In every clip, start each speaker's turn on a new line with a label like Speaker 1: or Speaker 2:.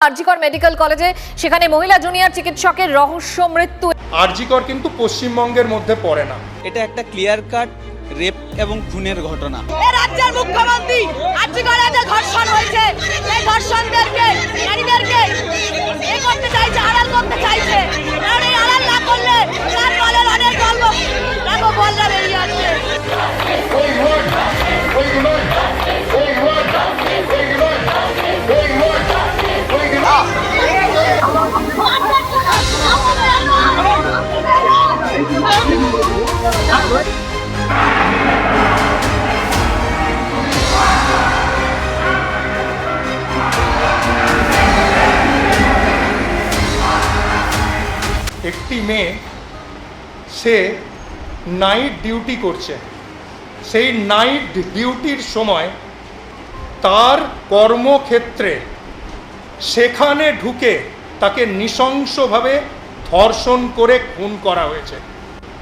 Speaker 1: RG Kar medical কলেজে সেখানে মহিলা জুনিয়র চিকিৎসকের রহস্য মৃত্যু।
Speaker 2: আরজিকর কিন্তু পশ্চিমবঙ্গের মধ্যে পড়ে না।
Speaker 3: এটা একটা ক্লিয়ার কাট রেপ এবং খুনের ঘটনা।
Speaker 4: রাজ্যের মুখ্যমন্ত্রী আরজিকর যে ধর্ষণ হয়েছে।
Speaker 2: একটি মেয়ে, সে নাইট ডিউটি করছে। সেই নাইট ডিউটির সময় তার কর্মক্ষেত্রে সেখানে ঢুকে তাকে নৃশংসভাবে ধর্ষণ করে খুন করা হয়েছে।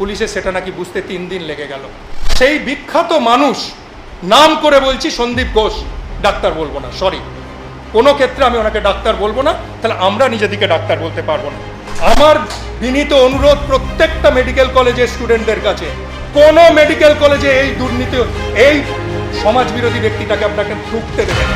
Speaker 2: পুলিশে সেটা নাকি বুঝতে তিন দিন লেগে গেল। সেই বিখ্যাত মানুষ, নাম করে বলছি সন্দীপ ঘোষ, ডাক্তার বলব না সরি কোনো ক্ষেত্রে আমি ওনাকে ডাক্তার বলব না, তাহলে আমরা নিজেদিকে ডাক্তার বলতে পারব না। আমার বিনীত অনুরোধ প্রত্যেকটা মেডিকেল কলেজের স্টুডেন্টদের কাছে, কোনো মেডিকেল কলেজে এই দুর্নীতি, এই সমাজ বিরোধী ব্যক্তিটাকে আপনাকে ঢুকতে দেবেন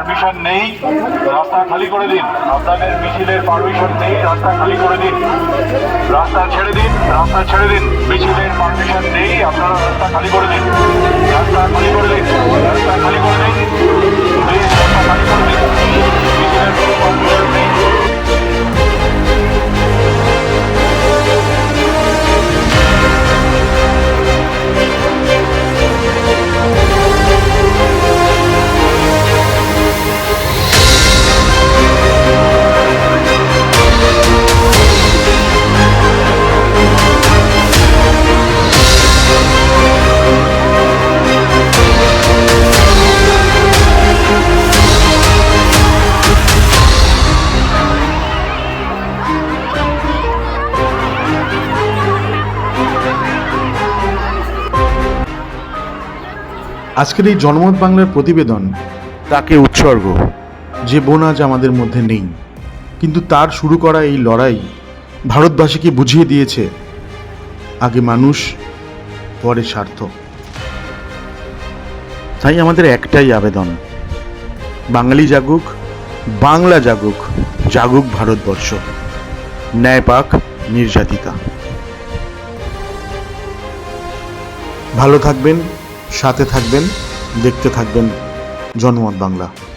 Speaker 5: পারমিশন নেই, রাস্তা খালি করে দিন। আপনাদের মিছিলের পারমিশন নেই, রাস্তা খালি করে দিন। রাস্তা ছেড়ে দিন, রাস্তা ছেড়ে দিন। মিছিলের পারমিশন নেই, আপনারা রাস্তা খালি করে দিন। রাস্তা খালি করে দিন, রাস্তা খালি করে দিন।
Speaker 6: আজকের এই জনমত বাংলার প্রতিবেদন তাকে উৎসর্গ। যে বোন আজ আমাদের মধ্যে নেই। কিন্তু তার শুরু করা এই লড়াই ভারতবাসীকে বুঝিয়ে দিয়েছে, আগে মানুষ, পরে স্বার্থ তাই আমাদের একটাই আবেদন, বাঙালি জাগুক, বাংলা জাগুক জাগুক ভারতবর্ষ। ন্যায় পাক, নির্যাতিতা। ভালো থাকবেন। সাথে থাকবেন দেখতে থাকবেন জনমত বাংলা।